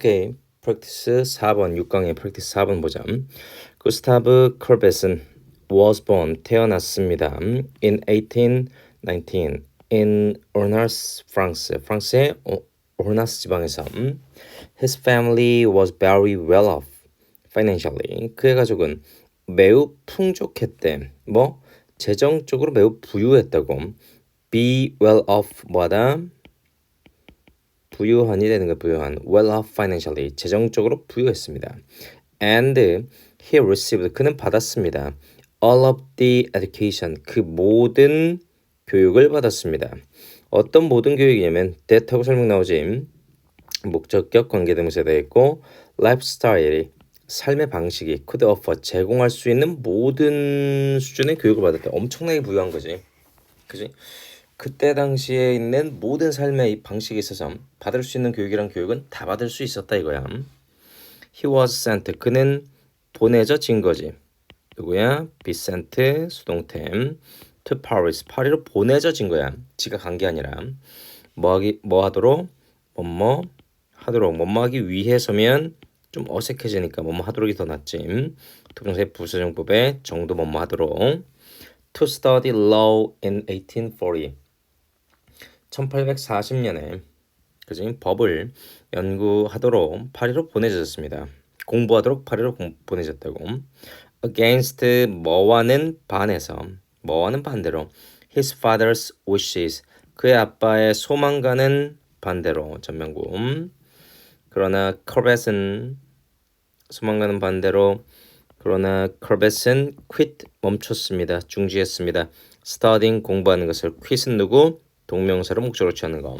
오케이. practice 4번 6강의 practice 4번 보자. 구스타브 컬벳은 was born 태어났습니다. in 1819 in Ornas, France. 프랑스의 오르나스 지방에서 his family was very well off financially. 그의 가족은 매우 풍족했대. 뭐 재정적으로 매우 부유했다고. be well off 뭐다? 부유한이 되는 거 부유한 well off financially 재정적으로 부유했습니다. And he received 그는 받았습니다. all of the education 그 모든 교육을 받았습니다. 어떤 모든 교육이냐면 that하고 설명 나오지 목적격 관계대명사에 있고 lifestyle 삶의 방식이 could offer 제공할 수 있는 모든 수준의 교육을 받았다. 엄청나게 부유한 거지. 그지? 그때 당시에 있는 모든 삶의 방식에 있어서 받을 수 있는 교육이란 교육은 다 받을 수 있었다 이거야. He was sent. 그는 보내져진 거지. 누구야? sent 수동태 to Paris. 파리로 보내져진 거야. 지가 간 게 아니라 뭐 하기 뭐 하도록 뭐뭐 하도록 뭐뭐 하기 위해서면 좀 어색해지니까 뭐뭐 하도록이 더 낫지. 투동사의 부사정법에 정도 뭐뭐 하도록 to study law in 1840. 1840년에 그지 법을 연구하도록 파리로 보내졌습니다. 공부하도록 파리로 공, 보내졌다고. against 뭐와는 반해서 뭐와는 반대로 his father's wishes 그의 아빠의 소망과는 반대로 전명구 그러나 커벳은 소망과는 반대로 그러나 커벳은 quit 멈췄습니다. 중지했습니다. studying 공부하는 것을 quit은 누구? 동명사로 목적으로 취하는 거.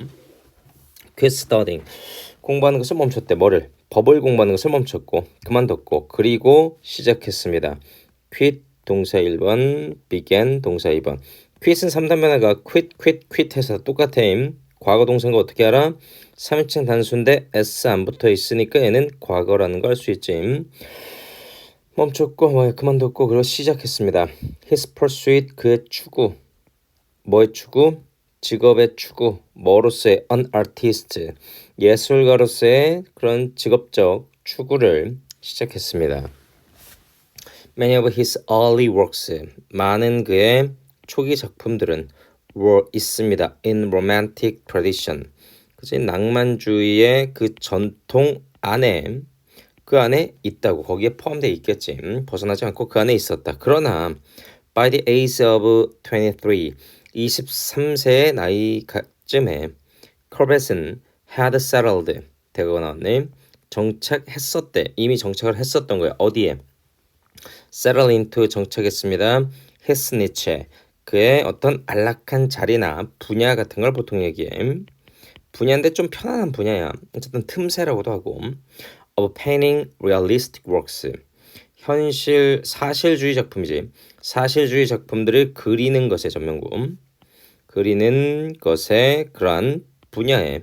quit studying 공부하는 것을 멈췄대. 뭐를? 법을 공부하는 것을 멈췄고 그만뒀고 그리고 시작했습니다. quit 동사 1번, began 동사 2번. quit은 3단 변화가 quit, quit, quit 해서 똑같아. 과거 동사가 어떻게 알아? 3인칭 단수인데 s 안 붙어 있으니까 얘는 과거라는 걸 알 수 있지. 멈췄고 뭐 그만뒀고 그리고 시작했습니다. His pursuit 그의 추구. 뭐의 추구? 직업의 추구, 뭐로서의 an artist, 예술가로서의 그런 직업적 추구를 시작했습니다. Many of his early works, 많은 그의 초기 작품들은 were 있습니다. in romantic tradition, 그지 낭만주의의 그 전통 안에 그 안에 있다고 거기에 포함되어 있겠지. 벗어나지 않고 그 안에 있었다. 그러나 by the age of 23 23세의 나이쯤에 컬벳은 had settled 되고 나왔네. 정착했었대. 이미 정착을 했었던 거야. 어디에? settle into 정착했습니다. his niche. 그의 어떤 안락한 자리나 분야 같은 걸 보통 얘기해. 분야인데 좀 편안한 분야야. 어쨌든 틈새라고도 하고. of painting realistic works. 현실 사실주의 작품이지. 사실주의 작품들을 그리는 것의 전명구. 그리는 것의 그러한 분야에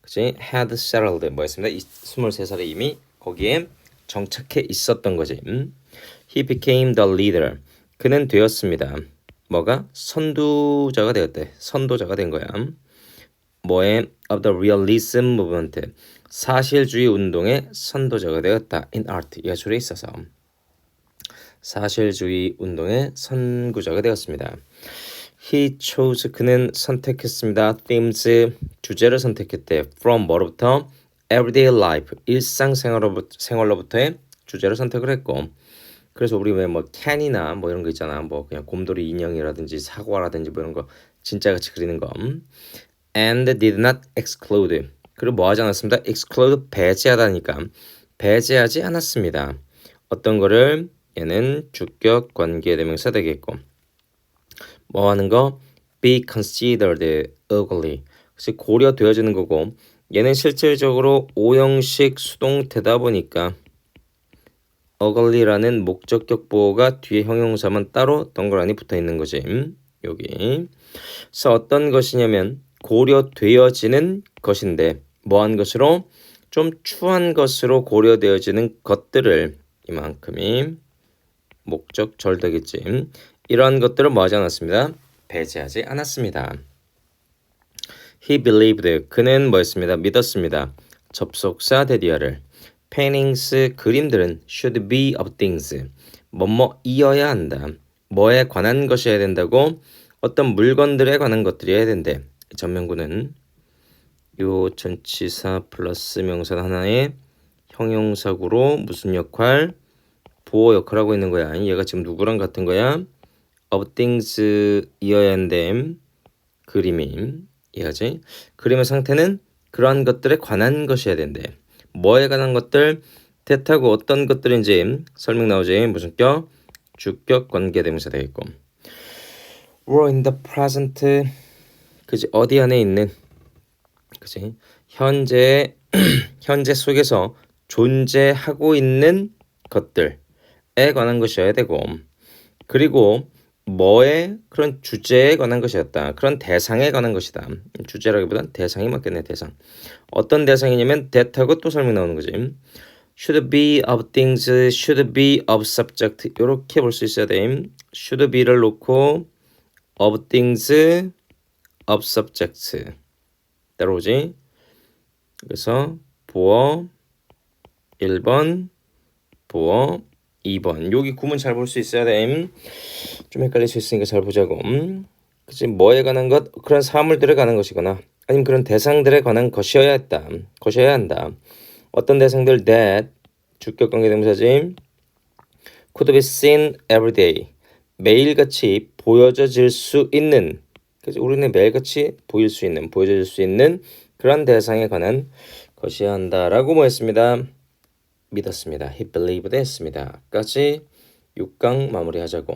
그지 had settled 뭐였습니다. 23살에 이미 거기에 정착해 있었던 거지. He became the leader. 그는 되었습니다. 뭐가 선두자가 되었대. 선도자가 된 거야. 뭐에 of the realism movement. 사실주의 운동의 선도자가 되었다. in art 예술에 있어서. 사실주의 운동의 선구자가 되었습니다. He chose 그는 선택했습니다. themes 주제를 선택했대. from 뭐로부터 everyday life 일상생활로부터 생활로부터의 주제를 선택을 했고 그래서 우리 왜 뭐 캔이나 뭐 이런 거 있잖아. 뭐 그냥 곰돌이 인형이라든지 사과라든지 뭐 이런 거 진짜 같이 그리는 거. And did not exclude. 그리고 뭐 하지 않았습니다. exclude 배제하다니까. 배제하지 않았습니다. 어떤 거를? 얘는 주격 관계 대명사 되겠고. 뭐 하는 거? be considered ugly. 그래서 고려되어지는 거고. 얘는 실질적으로 오형식 수동태다 보니까 ugly라는 목적격 보호가 뒤에 형용사만 따로 덩그러니 붙어 있는 거지. 여기. 그래서 어떤 것이냐면 고려되어지는 것인데 뭐한 것으로 좀 추한 것으로 고려되어지는 것들을 이만큼이 목적 절되겠지. 이러한 것들을 뭐 하지 않았습니다. 배제하지 않았습니다. He believed. 그는 뭐였습니다. 믿었습니다. 접속사 대디어를 paintings 그림들은 should be of things 뭐뭐 이어야 한다. 뭐에 관한 것이어야 된다고 어떤 물건들에 관한 것들이어야 된대. 전면구는 요 전치사 플러스 명사 하나의 형용사구로 무슨 역할? 보호 역할 하고 있는 거야. 얘가 지금 누구랑 같은 거야? of things 이어야 한대. 그림이 이해하지? 그림의 상태는 그러한 것들에 관한 것이어야 된대. 뭐에 관한 것들? 대타고 어떤 것들인지 설명 나오지. 무슨 격? 주격 관계 대명사 되겠고. were in the present 그지 어디 안에 있는 그지 현재 현재 속에서 존재하고 있는 것들에 관한 것이어야 되고 그리고 뭐에 그런 주제에 관한 것이었다. 그런 대상에 관한 것이다. 주제라기보단 대상이 맞겠네. 대상. 어떤 대상이냐면 that하고 또 설명 나오는 거지. should be of things, should be of subject 이렇게 볼 수 있어야 돼. should be를 놓고 of things, of subjects 따라오지. 그래서 보어 1번, 보어 2번. 여기 구문 잘 볼 수 있어야 돼. 좀 헷갈릴 수 있으니까 잘 보자고. 음, 그치 뭐에 관한 것 그런 사물들에 관한 것이거나 아니면 그런 대상들에 관한 것이어야 했다. 것이어야 한다. 어떤 대상들 that 주격 관계 대명사지 could be seen every day 매일같이 보여져질 수 있는 그래서 우리는 매일같이 보일 수 있는 보여질 수 있는 그런 대상에 관한 것이어야 한다라고 뭐 했습니다. 믿었습니다. He believed 했습니다. 까지 6강 마무리하자고.